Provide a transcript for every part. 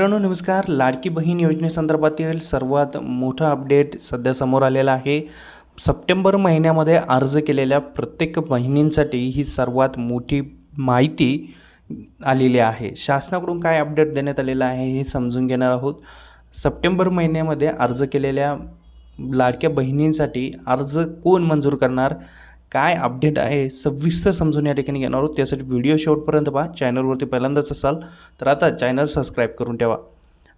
मित्रांनो नमस्कार. लाडकी बहीण योजनेसंदर्भातील सर्वात मोठा अपडेट सध्या समोर आलेला आहे. सप्टेंबर महिन्यामध्ये अर्ज केलेल्या प्रत्येक बहिणींसाठी ही सर्वात मोठी माहिती आलेली आहे. शासनाकडून काय अपडेट देण्यात आलेलं आहे हे समजून घेणार आहोत. सप्टेंबर महिन्यामध्ये अर्ज केलेल्या लाडक्या बहिणींसाठी अर्ज कोण मंजूर करणार? काय अपडेट आहे सविस्तर समजून या ठिकाणी घेणार आहोत. त्यासाठी व्हिडिओ शेवटपर्यंत पहा. चॅनलवरती पहिल्यांदाच असाल तर आता चॅनल सबस्क्राईब करून ठेवा.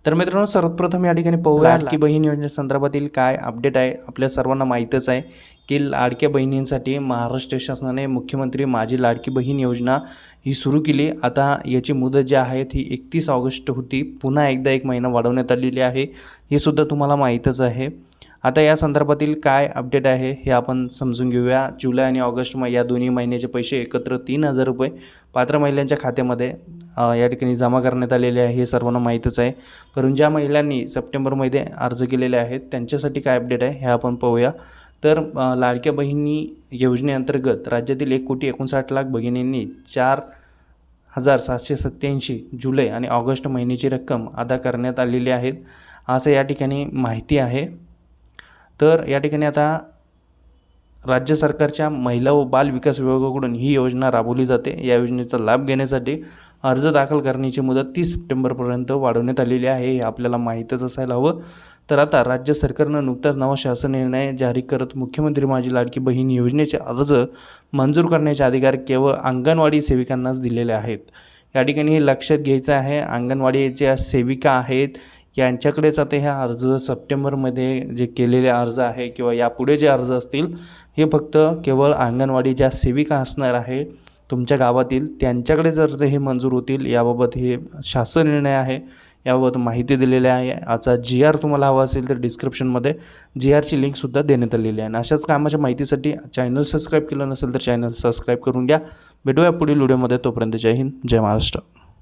तर मित्रांनो सर्वप्रथम या ठिकाणी पाहूया लाडकी बहीण योजनेसंदर्भातील काय अपडेट आहे. आपल्या सर्वांना माहीतच आहे की लाडक्या बहिणींसाठी महाराष्ट्र शासनाने मुख्यमंत्री माझी लाडकी बहीण योजना ही सुरू केली. आता याची मुदत जी आहे ती एकतीस ऑगस्ट होती. पुन्हा एकदा एक महिना वाढवण्यात आलेली आहे. हे सुद्धा तुम्हाला माहीतच आहे. आता या संदर्भातील काय अपडेट आहे हे आपण समजून घेऊया. जुलै आणि ऑगस्ट म या दोन्ही महिन्याचे पैसे एकत्र तीन हजार रुपये पात्र महिलांच्या खात्यामध्ये या ठिकाणी जमा करण्यात आलेले आहे हे सर्वांना माहीतच आहे. परंतु ज्या महिलांनी सप्टेंबरमध्ये अर्ज केलेले आहेत त्यांच्यासाठी काय अपडेट आहे हे आपण पाहूया. तर लाडक्या बहिणी योजनेअंतर्गत राज्यातील एक कोटी एकोणसाठ लाख भगिनींनी चार हजार सातशे सत्त्याऐंशी जुलै आणि ऑगस्ट महिन्याची रक्कम अदा करण्यात आलेली आहेत असं या ठिकाणी माहिती आहे. तर या ठिकाणी आता राज्य सरकारच्या महिला व बाल विकास विभागाकडून ही योजना राबवली जाते. या योजनेचा लाभ घेण्यासाठी अर्ज दाखल करण्याची मुदत तीस सप्टेंबरपर्यंत वाढवण्यात आलेली आहे हे आपल्याला माहीतच असायला हवं. तर आता राज्य सरकारनं नुकताच नवा शासन निर्णय जारी करत मुख्यमंत्री माझी लाडकी बहीण योजनेचे अर्ज मंजूर करण्याचे अधिकार केवळ अंगणवाडी सेविकांनाच दिलेले आहेत. या ठिकाणी हे लक्षात घ्यायचं आहे अंगणवाडी ज्या सेविका आहेत यांच्याकडेच आता ह्या अर्ज सप्टेंबरमध्ये जे केलेले अर्ज आहे किंवा यापुढे जे अर्ज असतील हे फक्त केवळ अंगणवाडी ज्या सेविका असणार आहे तुमच्या गावातील त्यांच्याकडे जर हे मंजूर होतील याबाबत हे शासन निर्णय आहे याबाबत माहिती दिलेली आहे. याचा जी आर तुम्हाला हवा असेल तर डिस्क्रिप्शनमध्ये जी आरची लिंकसुद्धा देण्यात आलेली आहे. आणि अशाच कामाच्या माहितीसाठी चॅनल सबस्क्राईब केलं नसेल तर चॅनल सबस्क्राईब करून घ्या. भेटूया पुढील व्हिडिओमध्ये तोपर्यंत जय हिंद जय महाराष्ट्र.